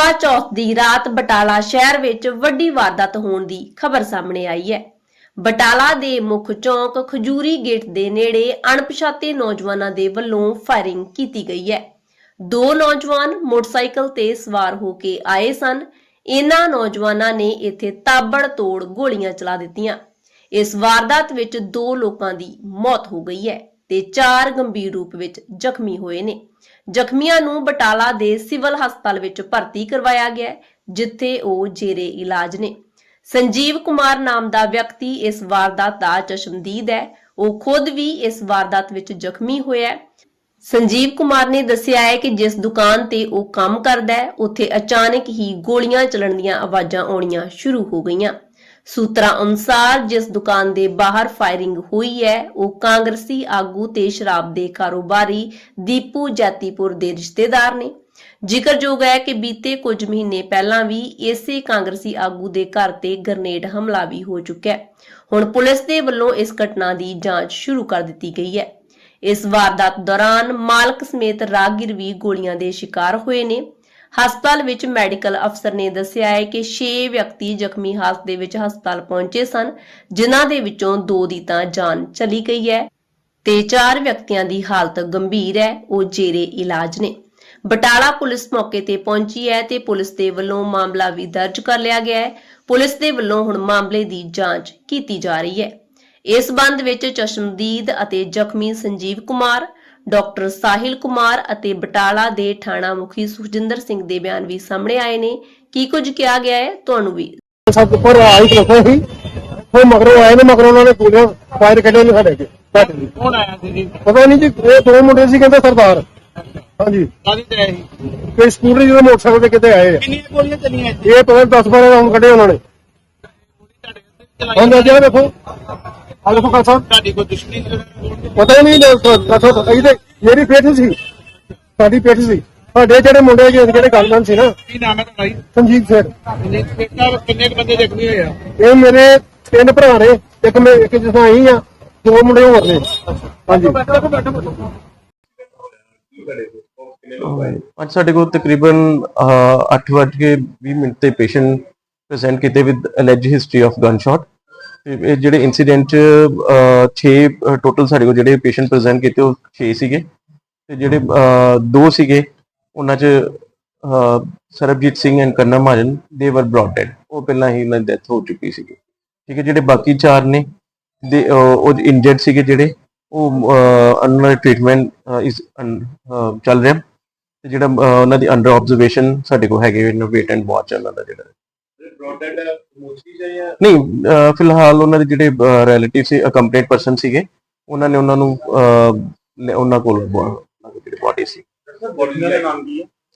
ਕਰਵਾ ਚੌਥ ਦੀ ਰਾਤ ਬਟਾਲਾ ਸ਼ਹਿਰ ਵਿੱਚ ਵੱਡੀ ਵਾਰਦਾਤ ਹੋਣ ਦੀ ਖਬਰ ਸਾਹਮਣੇ ਆਈ ਹੈ। ਬਟਾਲਾ ਦੇ ਮੁੱਖ ਚੌਂਕ ਖਜੂਰੀ ਗੇਟ ਦੇ ਨੇੜੇ ਅਣਪਛਾਤੇ ਨੌਜਵਾਨਾਂ ਦੇ ਵੱਲੋਂ ਫਾਇਰਿੰਗ ਕੀਤੀ ਗਈ ਹੈ। ਦੋ ਨੌਜਵਾਨ ਮੋਟਰਸਾਈਕਲ ਤੇ ਸਵਾਰ ਹੋ ਕੇ ਆਏ ਸਨ। ਇਹਨਾਂ ਨੌਜਵਾਨਾਂ ਨੇ ਇੱਥੇ ਤਾਬੜ ਤੋੜ ਗੋਲੀਆਂ ਚਲਾ ਦਿੱਤੀਆਂ। ਇਸ ਵਾਰਦਾਤ ਵਿੱਚ ਦੋ ਲੋਕਾਂ ਦੀ ਮੌਤ ਹੋ ਗਈ ਹੈ। ਤੇ ਚਾਰ ਗੰਭੀਰ ਰੂਪ ਵਿੱਚ ਜ਼ਖਮੀ ਹੋਏ ਨੇ। ਜ਼ਖਮੀਆਂ ਨੂੰ ਬਟਾਲਾ ਦੇ ਸਿਵਲ ਹਸਪਤਾਲ ਵਿੱਚ ਭਰਤੀ ਕਰਵਾਇਆ ਗਿਆ ਜਿੱਥੇ ਉਹ ਜੇਰੇ ਇਲਾਜ ਨੇ। ਸੰਜੀਵ ਕੁਮਾਰ ਨਾਮ ਦਾ ਵਿਅਕਤੀ ਇਸ ਵਾਰਦਾਤ ਦਾ ਚਸ਼ਮਦੀਦ ਹੈ। ਉਹ ਖੁਦ ਵੀ ਇਸ ਵਾਰਦਾਤ ਵਿੱਚ ਜ਼ਖਮੀ ਹੋਇਆ ਸੰਜੀਵ ਕੁਮਾਰ ਨੇ ਦੱਸਿਆ ਹੈ ਕਿ ਜਿਸ ਦੁਕਾਨ ਤੇ ਉਹ ਕੰਮ ਕਰਦਾ ਹੈ, ਉੱਥੇ ਅਚਾਨਕ ਹੀ ਗੋਲੀਆਂ ਚੱਲਣ ਦੀਆਂ ਆਵਾਜ਼ਾਂ ਆਉਣੀਆਂ ਸ਼ੁਰੂ ਹੋ ਗਈਆਂ। ਸੂਤਰਾਂ ਅਨੁਸਾਰ ਜਿਸ ਦੁਕਾਨ ਦੇ ਬਾਹਰ ਫਾਇਰਿੰਗ ਹੋਈ ਹੈ, ਉਹ ਕਾਂਗਰਸੀ ਆਗੂ ਤੇ ਸ਼ਰਾਬ ਦੇ ਕਾਰੋਬਾਰੀ ਦੀਪੂ ਜੈਤੀਪੁਰ ਦੇ ਰਿਸ਼ਤੇਦਾਰ ਨੇ। ਜ਼ਿਕਰਯੋਗ ਹੈ ਕਿ ਬੀਤੇ ਕੁਝ ਮਹੀਨੇ ਪਹਿਲਾਂ ਵੀ ਇਸੇ ਕਾਂਗਰਸੀ ਆਗੂ ਦੇ ਘਰ ਤੇ ਗ੍ਰਨੇਡ ਹਮਲਾ ਵੀ ਹੋ ਚੁੱਕਿਆ ਹੈ। ਹੁਣ ਪੁਲਿਸ ਦੇ ਵੱਲੋਂ ਇਸ ਘਟਨਾ ਦੀ ਜਾਂਚ ਸ਼ੁਰੂ ਕਰ ਦਿੱਤੀ ਗਈ ਹੈ। ਇਸ ਵਾਰਦਾਤ ਦੌਰਾਨ ਮਾਲਕ ਸਮੇਤ ਰਾਗੀਰ ਵੀ ਗੋਲੀਆਂ ਦੇ ਸ਼ਿਕਾਰ ਹੋਏ ਨੇ। ਹਸਪਤਾਲ ਵਿੱਚ ਮੈਡੀਕਲ ਅਫਸਰ ਨੇ ਦੱਸਿਆ ਹੈ ਕਿ 6 ਵਿਅਕਤੀ ਜ਼ਖਮੀ ਹਾਲਤ ਦੇ ਵਿੱਚ ਹਸਪਤਾਲ ਪਹੁੰਚੇ ਸਨ, ਜਿਨ੍ਹਾਂ ਦੇ ਵਿੱਚੋਂ 2 ਦੀ ਤਾਂ ਜਾਨ ਚਲੀ ਗਈ ਹੈ ਤੇ 4 ਵਿਅਕਤੀਆਂ ਦੀ ਹਾਲਤ ਗੰਭੀਰ ਹੈ, ਉਹ ਜੇਰੇ ਇਲਾਜ ਨੇ। ਬਟਾਲਾ ਪੁਲਿਸ ਮੌਕੇ ਤੇ ਪਹੁੰਚੀ ਹੈ ਤੇ ਪੁਲਿਸ ਦੇ ਵੱਲੋਂ ਮਾਮਲਾ ਵੀ ਦਰਜ ਕਰ ਲਿਆ ਗਿਆ ਹੈ। ਪੁਲਿਸ ਦੇ ਵੱਲੋਂ ਹੁਣ ਮਾਮਲੇ ਦੀ ਜਾਂਚ ਕੀਤੀ ਜਾ ਰਹੀ ਹੈ। ਇਸ ਸੰਬੰਧ ਵਿੱਚ ਚਸ਼ਮਦੀਦ ਅਤੇ ਜ਼ਖਮੀ ਸੰਜੀਵ ਕੁਮਾਰ ਡਾਕਟਰ ਸਾਹਿਲ ਕੁਮਾਰ ਅਤੇ ਬਟਾਲਾ ਦੇ ਥਾਣਾ ਮੁਖੀ ਸੁਖਜਿੰਦਰ ਸਿੰਘ ਦੇ ਬਿਆਨ ਵੀ ਸਾਹਮਣੇ ਆਏ ਨੇ। ਕੀ ਕੁਝ ਕਿਹਾ ਗਿਆ ਹੈ? ਤੁਹਾਨੂੰ ਵੀ। ਸਭ ਉੱਪਰ ਆਈ ਖਲੋਤੇ ਸੀ ਉਹ ਮਗਰੋਂ ਆਏ ਨੇ ਮਗਰੋਂ ਉਹਨਾਂ ਨੇ ਗੋਲੀਆਂ ਫਾਇਰ ਕੱਢੇ ਨੇ ਸਾਡੇ ਤੇ ਸਾਡੇ ਤੇ। ਕੌਣ ਆਇਆ ਸੀ ਜੀ? ਪਤਾ ਨਹੀਂ ਜੀ ਇਹ ਦੋ ਮੁੰਡੇ ਸੀ ਕਹਿੰਦੇ ਸਰਦਾਰ। ਹਾਂਜੀ। ਕਾਦੀ ਤੇ ਆਏ ਸੀ? ਕੋਈ ਸਕੂਟਰੀ ਜਿਹਦੇ ਮੋਟਰਸਾਈਕਲ ਤੇ ਕਿਤੇ ਆਏ ਆ। ਕਿੰਨੀਆਂ ਗੋਲੀਆਂ ਚੱਲੀਆਂ ਇੱਥੇ? ਇਹ ਪਤਾ 10 12 ਰਾਉਂਡ ਕੱਢੇ ਉਹਨਾਂ ਨੇ। ਹੁਣ ਅੱਜ ਇਹ ਦੇਖੋ। ਆ ਦੇਖੋ ਕਾ ਸਾਹਿਬ ਤੁਹਾਡੀ ਕੋਈ ਦੁਸ਼ਮਣੀ ਪਤਾ ਹੀ ਨਹੀਂ ਦੱਸੋ ਅਸੀਂ ਤੇ ਮੇਰੀ ਪੇਠ ਸੀ। ਸਾਡੀ ਪੇਠ ਸੀ। ਸਾਡੇ ਜਿਹੜੇ ਮੁੰਡੇ ਜਿਹੜੇ ਜਿਹੜੇ ਗੱਲਬਾਤ ਸੀ ਨਾ ਕੀ ਨਾਮ ਹੈ ਤੁਹਾਡਾ ਜੀ? ਸੰਜੀਤ ਸਿੰਘ ਕਿੰਨੇ ਕਿੰਨੇ ਕਿੰਨੇ ਕੁ ਬੰਦੇ ਜ਼ਖਮੀ ਹੋਏ ਆ? ਇਹ ਮੇਰੇ ਤਿੰਨ ਭਰਾ ਨੇ। ਇੱਕ ਮੈਂ ਇੱਕ ਜਿਸਾਂ ਆਈ ਆ ਦੋ ਮੁੰਡੇ ਹੋਰ ਨੇ। ਹਾਂਜੀ। ਅੱਜ ਸਾਡੇ ਕੋਲ ਤਕਰੀਬਨ 8:20 ਮਿੰਟ ਤੇ ਪੇਸ਼ੈਂਟ ਪ੍ਰੈਜ਼ੈਂਟ ਕੀਤੇ with alleged history of gunshot ਇਹ ਜਿਹੜੇ ਇਨਸੀਡੈਂਟ 6 ਟੋਟਲ ਸਾਡੇ ਕੋਲ ਜਿਹੜੇ ਪੇਸ਼ੈਂਟ ਪ੍ਰੈਜ਼ੈਂਟ ਕੀਤੇ, ਉਹ 6 ਸੀਗੇ। ਤੇ ਜਿਹੜੇ ਦੋ ਸੀਗੇ, ਉਹਨਾਂ ਚ ਸਰਬਜੀਤ ਸਿੰਘ ਐਂਡ ਕਰਨਾ ਮਹਾਜਨ ਦੇ ਵਰ ਬ੍ਰੌਟ ਡੈਡ ਉਹ ਪਹਿਲਾਂ ਹੀ ਉਹਨਾਂ ਦੀ ਡੈਥ ਹੋ ਚੁੱਕੀ ਸੀਗੀ। ਠੀਕ ਹੈ, ਜਿਹੜੇ ਬਾਕੀ ਚਾਰ ਨੇ, ਦੇ ਉਹ ਇੰਜਰਡ ਸੀਗੇ ਜਿਹੜੇ, ਉਹ ਅੰਡਰ ਟ੍ਰੀਟਮੈਂਟ ਇਸ ਚੱਲ ਰਿਹਾ। ਤੇ ਜਿਹੜਾ ਉਹਨਾਂ ਦੀ ਅੰਡਰ ਆਬਜ਼ਰਵੇਸ਼ਨ ਸਾਡੇ ਕੋਲ ਹੈਗੇ ਇਹਨਾਂ ਵੇਟ ਐਂਡ ਵਾਚ ਉਹਨਾਂ ਦਾ ਜਿਹੜਾ। ਨਹੀਂ ਅਹ, ਫਿਲਹਾਲ ਉਹਨਾਂ ਦੇ ਜਿਹੜੇ ਰਿਲੇਟਿਵ ਸੀ ਅਕੰਪਲੀਟ ਪਰਸਨ ਸੀਗੇ ਉਹਨਾਂ ਨੇ ਉਹਨਾਂ ਨੂੰ ਅਹ, ਲੈ- ਉਹਨਾਂ ਕੋਲ ਬ- ਉਹਨਾਂ ਦੀ ਜਿਹੜੀ ਬਾਡੀ ਸੀ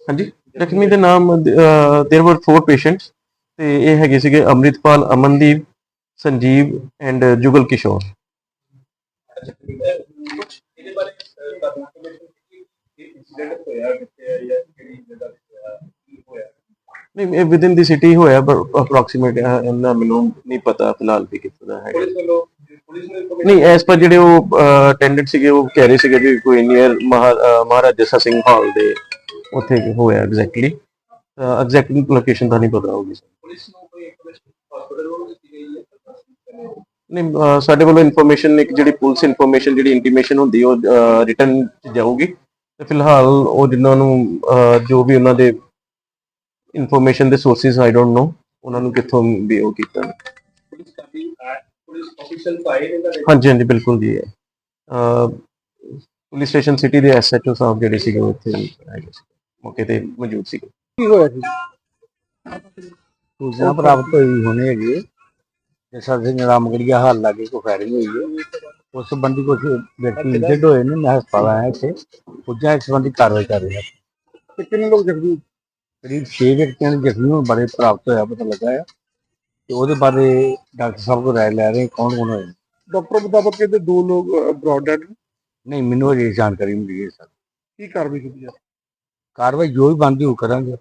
ਹਾਂਜੀ ਜ਼ਖਮੀ ਦੇ ਨਾਮ देयर वर फोर ਪੇਸ਼ੈਂਟਸ ਤੇ ਇਹ ਹੈਗੇ ਸੀਗੇ ਅੰਮ੍ਰਿਤਪਾਲ ਅਮਨਦੀਪ ਸੰਜੀਵ ਐਂਡ ਜੁਗਲ ਕਿਸ਼ੋਰ ਨਹੀਂ ਇਹ ਵਿਦਿਨ ਦੀ ਸਿਟੀ ਹੋਇਆ ਪਰ ਅਪਰੋਕਸੀਮੇਟ ਇਹਨਾਂ ਮੈਨੂੰ ਨਹੀਂ ਪਤਾ ਫਿਲਹਾਲ ਵੀ ਕਿੱਥੇ ਦਾ ਹੈਗਾ। ਨਹੀਂ ਐਸ ਪਰ ਜਿਹੜੇ ਉਹ ਅਟੈਂਡੈਂਟ ਸੀਗੇ ਉਹ ਕਹਿ ਰਹੇ ਸੀਗੇ ਵੀ ਕੋਈ ਨੀਅਰ ਮਹਾਰਾਜਾ ਜੱਸਾ ਸਿੰਘ ਹਾਲ ਦੇ ਉੱਥੇ ਹੋਇਆ ਐਗਜ਼ੈਕਟਲੀ ਐਗਜ਼ੈਕਟ ਲੋਕੇਸ਼ਨ ਤਾਂ ਨਹੀਂ ਪਤਾ ਹੋਗੀ ਨਹੀਂ ਸਾਡੇ ਵੱਲੋਂ ਇਨਫੋਰਮੇਸ਼ਨ ਇੱਕ ਜਿਹੜੀ ਪੁਲਿਸ ਇਨਫੋਰਮੇਸ਼ਨ ਜਿਹੜੀ ਇੰਟੀਮੇਸ਼ਨ ਹੁੰਦੀ ਉਹ ਰਿਟਰਨ ਜਾਊਗੀ। ਤੇ ਫਿਲਹਾਲ ਉਹ ਜਿਨ੍ਹਾਂ ਨੂੰ ਜੋ ਵੀ ਉਹਨਾਂ ਦੇ ਇਨਫੋਰਮੇਸ਼ਨ ਦੇ ਸੋਰਸਿਸ ਆਈ ਡੋਨਟ ਨੋ ਉਹਨਾਂ ਨੂੰ ਕਿੱਥੋਂ ਵੀ ਉਹ ਕੀਤਾ ਹਾਂਜੀ ਹਾਂਜੀ ਬਿਲਕੁਲ ਜੀ। ਪੁਲਿਸ ਸਟੇਸ਼ਨ ਸਿਟੀ ਦੇ ਐਸਐਚਓ ਸਾਹਿਬ ਜਿਹੜੇ ਸੀਗੇ ਉਹ ਇੱਥੇ ਹੈਗੇ ਸੀ। ਮੌਕੇ ਤੇ ਮੌਜੂਦ ਸੀਗੇ। ਕੀ ਹੋਇਆ ਸੀ ਸੂਚਨਾ ਪ੍ਰਾਪਤ ਹੋਈ ਹੋਣੀ ਹੈਗੀ ਕਿ ਸਿੰਘ ਰਾਮਗੜੀਆ ਹਾਲ ਲਾਗੇ ਕੋ ਫਾਇਰਿੰਗ ਹੋਈ ਹੈ। ਉਸ ਸੰਬੰਧੀ ਕੁਝ ਵਿਅਕਤੀ ਇੰਜਰਡ ਹੋਏ ਨੇ ਮੈਂ ਹਸਪਤਾਲ ਆਇਆ ਇੱਥੇ। ਪੁੱਜਾ ਇਸ ਸੰਬੰਧੀ ਕਾਰਵਾਈ ਕਰ ਰਿਹਾ। ਤੇ ਕਿੰਨੇ ਲੋਕ ਜ਼ਖਮੀ? ਕਰੀਬ 6 ਵਿਅਕਤੀਆਂ ਦੇ ਜ਼ਖਮੀ ਹੋਣ ਬਾਰੇ ਪ੍ਰਾਪਤ ਹੋਇਆ ਪਤਾ ਲੱਗਾ ਹੈ ਤੇ ਉਹਦੇ ਬਾਰੇ ਡਾਕਟਰ ਸਾਹਿਬ ਕੋਲ ਰਾਏ ਲੈ ਰਹੇ ਕੌਣ ਕੌਣ ਹੋਏ ਨੇ। ਡਾਕਟਰ ਮੁਤਾਬਕ ਕਹਿੰਦੇ ਦੋ ਲੋਕ ਬ੍ਰੌਡ ਡੈਡ ਨਹੀਂ ਮੈਨੂੰ ਅਜੇ ਜਾਣਕਾਰੀ ਮਿਲੀ ਹੈ ਸਰ। ਕੀ ਕਾਰਵਾਈ ਕੀਤੀ ਜਾ ਕਾਰਵਾਈ ਜੋ ਵੀ ਬਣਦੀ ਉਹ ਕਰਾਂਗੇ।